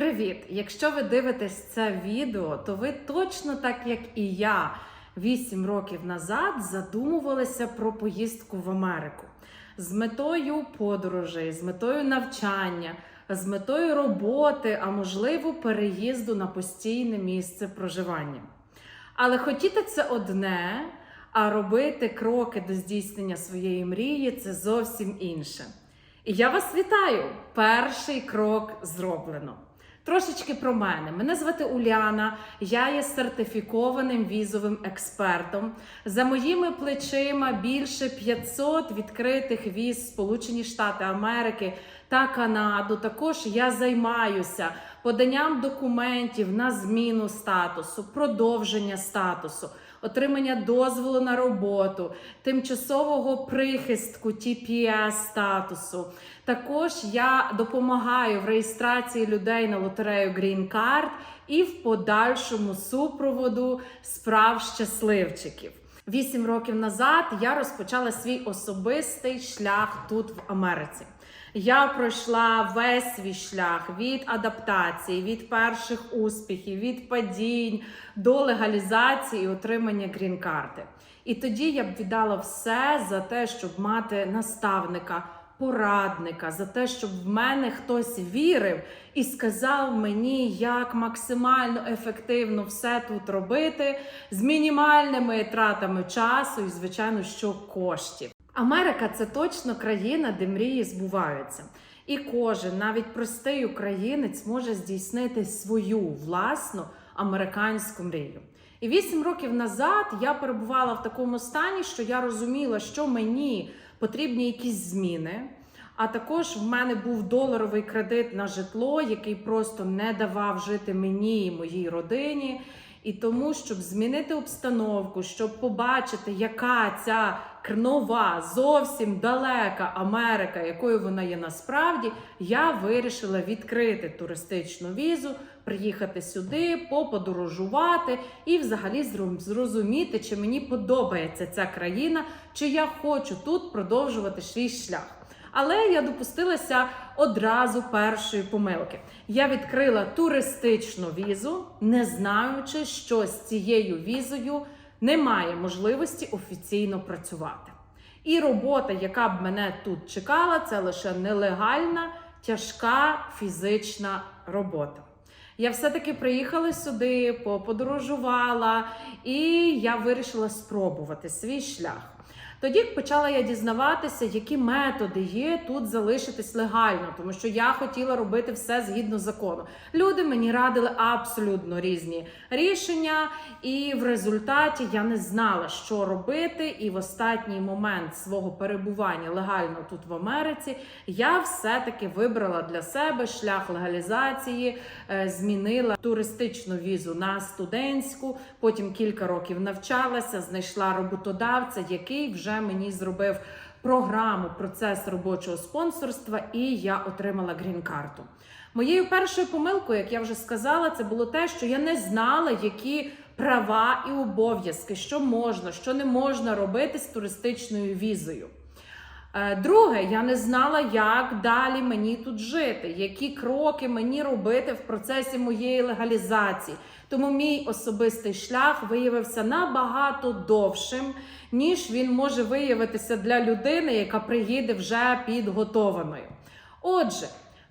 Привіт! Якщо ви дивитесь це відео, то ви точно так як і я 8 років назад задумувалися про поїздку в Америку з метою подорожей, з метою навчання, з метою роботи, а можливо, переїзду на постійне місце проживання. Але хотіти це одне, а робити кроки до здійснення своєї мрії це зовсім інше. І я вас вітаю! Перший крок зроблено. Трошечки про мене. Мене звати Уляна, я є сертифікованим візовим експертом. За моїми плечима більше 500 відкритих віз Сполучені Штати Америки та Канаду. Також я займаюся поданням документів на зміну статусу, продовження статусу, отримання дозволу на роботу, тимчасового прихистку TPS статусу. Також я допомагаю в реєстрації людей на лотерею Green Card і в подальшому супроводу справ щасливчиків. Вісім років назад я розпочала свій особистий шлях тут в Америці. Я пройшла весь свій шлях від адаптації, від перших успіхів, від падінь до легалізації і отримання грін-карти. І тоді я б віддала все за те, щоб мати наставника, порадника, за те, щоб в мене хтось вірив і сказав мені, як максимально ефективно все тут робити з мінімальними тратами часу і, звичайно, що коштів. Америка це точно країна, де мрії збуваються. І кожен, навіть простий українець, може здійснити свою власну американську мрію. І вісім років назад я перебувала в такому стані, що я розуміла, що мені потрібні якісь зміни. А також в мене був доларовий кредит на житло, який просто не давав жити мені і моїй родині. І тому, щоб змінити обстановку, щоб побачити, яка ця нова, зовсім далека Америка, якою вона є насправді, я вирішила відкрити туристичну візу, приїхати сюди, поподорожувати і взагалі зрозуміти, чи мені подобається ця країна, чи я хочу тут продовжувати свій шлях. Але я допустилася одразу першої помилки. Я відкрила туристичну візу, не знаючи, що з цією візою немає можливості офіційно працювати. І робота, яка б мене тут чекала, це лише нелегальна, тяжка фізична робота. Я все-таки приїхала сюди, поподорожувала, і я вирішила спробувати свій шлях. Тоді почала я дізнаватися, які методи є тут залишитись легально, тому що я хотіла робити все згідно закону. Люди мені радили абсолютно різні рішення, і в результаті я не знала, що робити. І в останній момент свого перебування легально тут в Америці я все-таки вибрала для себе шлях легалізації, е, змінила туристичну візу на студентську. Потім кілька років навчалася, знайшла роботодавця, який вже мені зробив програму процес робочого спонсорства, і я отримала грін-карту. Моєю першою помилкою, як я вже сказала, це було те, що я не знала, які права і обов'язки, що можна, що не можна робити з туристичною візою. Е, Друге, я не знала, як далі мені тут жити, які кроки мені робити в процесі моєї легалізації. Тому мій особистий шлях виявився набагато довшим, ніж він може виявитися для людини, яка приїде вже підготованою. Отже,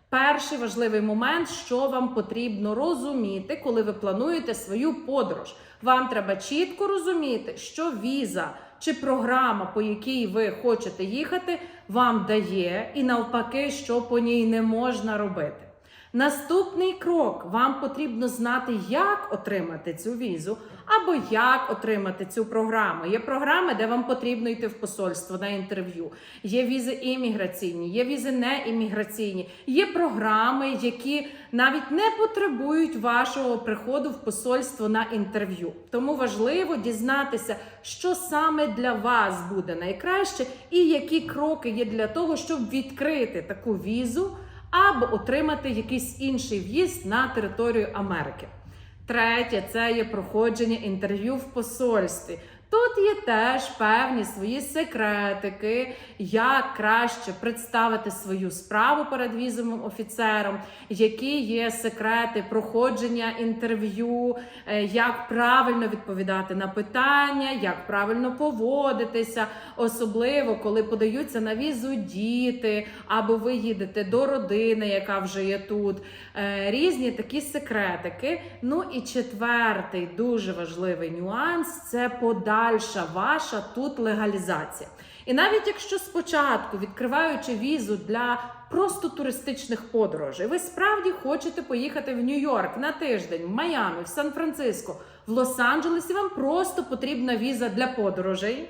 перший важливий момент, що вам потрібно розуміти, коли ви плануєте свою подорож. Вам треба чітко розуміти, що віза чи програма, по якій ви хочете їхати, вам дає, і навпаки, що по ній не можна робити. Наступний крок: вам потрібно знати, як отримати цю візу, або як отримати цю програму. Є програми, де вам потрібно йти в посольство на інтерв'ю. Є візи імміграційні, є візи не імміграційні. Є програми, які навіть не потребують вашого приходу в посольство на інтерв'ю. Тому важливо дізнатися, що саме для вас буде найкраще, і які кроки є для того, щоб відкрити таку візу або отримати якийсь інший в'їзд на територію Америки. Третє це є проходження інтерв'ю в посольстві. Тут є теж певні свої секретики, як краще представити свою справу перед візовим офіцером, які є секрети проходження інтерв'ю, е, як правильно відповідати на питання, як правильно поводитися, особливо коли подаються на візу діти, або ви їдете до родини, яка вже є тут. Е, Різні такі секретики. Ну і четвертий дуже важливий нюанс це подальша ваша тут легалізація. І навіть якщо спочатку, відкриваючи візу для просто туристичних подорожей, ви справді хочете поїхати в Нью-Йорк на тиждень, в Майамі, в Сан-Франциско, в Лос-Анджелесі, вам просто потрібна віза для подорожей.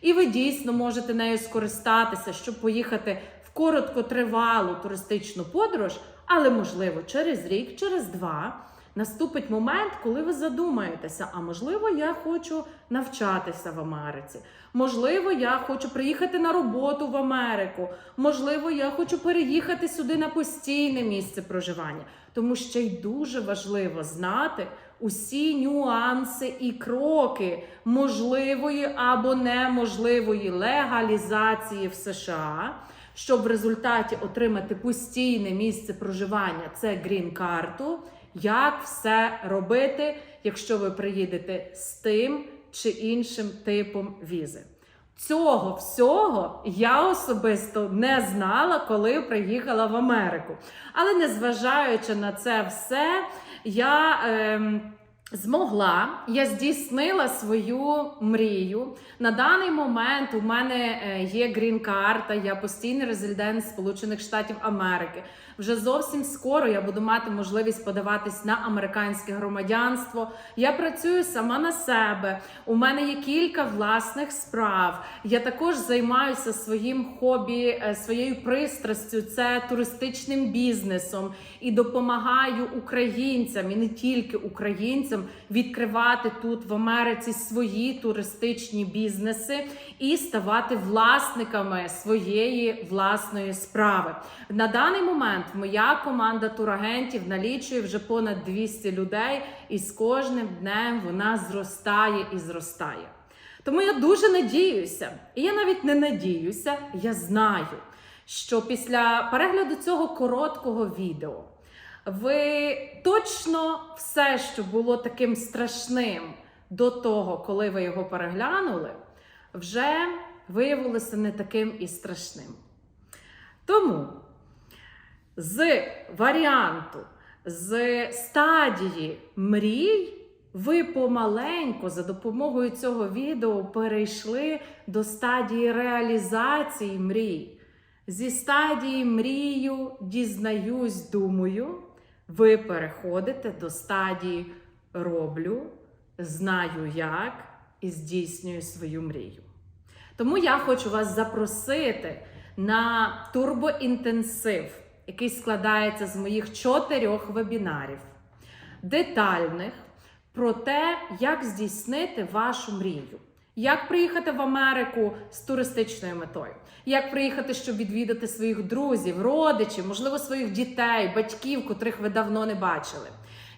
І ви дійсно можете нею скористатися, щоб поїхати в короткотривалу туристичну подорож, але можливо через рік, через два наступить момент, коли ви задумаєтеся, а можливо, я хочу навчатися в Америці. Можливо, я хочу приїхати на роботу в Америку. Можливо, я хочу переїхати сюди на постійне місце проживання. Тому ще й дуже важливо знати усі нюанси і кроки можливої або неможливої легалізації в США, щоб в результаті отримати постійне місце проживання це грін-карту. Як все робити, якщо ви приїдете з тим чи іншим типом візи? Цього всього я особисто не знала, коли приїхала в Америку. Але незважаючи на це все, я. ем, Змогла, я здійснила свою мрію. На даний момент у мене е, є грін-карта, я постійний резидент Сполучених Штатів Америки. Вже зовсім скоро я буду мати можливість подаватись на американське громадянство. Я працюю сама на себе. У мене є кілька власних справ. Я також займаюся своїм хобі, е, своєю пристрастю, це туристичним бізнесом і допомагаю українцям і не тільки українцям відкривати тут в Америці свої туристичні бізнеси і ставати власниками своєї власної справи. На даний момент моя команда турагентів налічує вже понад 200 людей, і з кожним днем вона зростає і зростає. Тому я дуже надіюся, і я навіть не надіюся, я знаю, що після перегляду цього короткого відео ви точно все, що було таким страшним до того, коли ви його переглянули, вже виявилося не таким і страшним. Тому з варіанту, з стадії мрій, ви помаленьку за допомогою цього відео перейшли до стадії реалізації мрій. Зі стадії мрію, дізнаюсь, думаю, ви переходите до стадії роблю, знаю як і здійснюю свою мрію. Тому я хочу вас запросити на турбоінтенсив, який складається з моїх чотирьох вебінарів, детальних про те, як здійснити вашу мрію. Як приїхати в Америку з туристичною метою? Як приїхати, щоб відвідати своїх друзів, родичів, можливо, своїх дітей, батьків, котрих ви давно не бачили?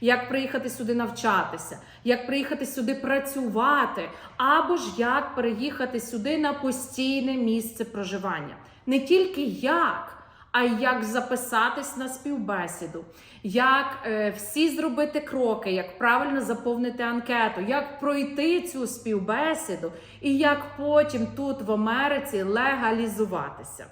Як приїхати сюди навчатися, як приїхати сюди працювати, або ж як переїхати сюди на постійне місце проживання? Не тільки як, а як записатись на співбесіду, як е, всі зробити кроки, як правильно заповнити анкету, як пройти цю співбесіду? І як потім тут в Америці легалізуватися.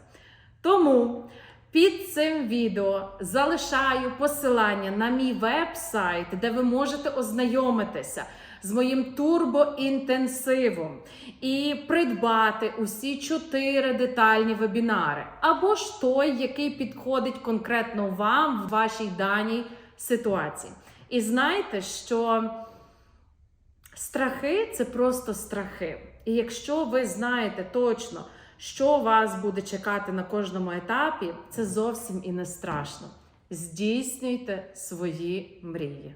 Тому під цим відео залишаю посилання на мій веб-сайт, де ви можете ознайомитися з моїм турбоінтенсивом і придбати усі чотири детальні вебінари, або ж той, який підходить конкретно вам в вашій даній ситуації. І знайте, що страхи це просто страхи. І якщо ви знаєте точно, що вас буде чекати на кожному етапі, це зовсім і не страшно. Здійснюйте свої мрії.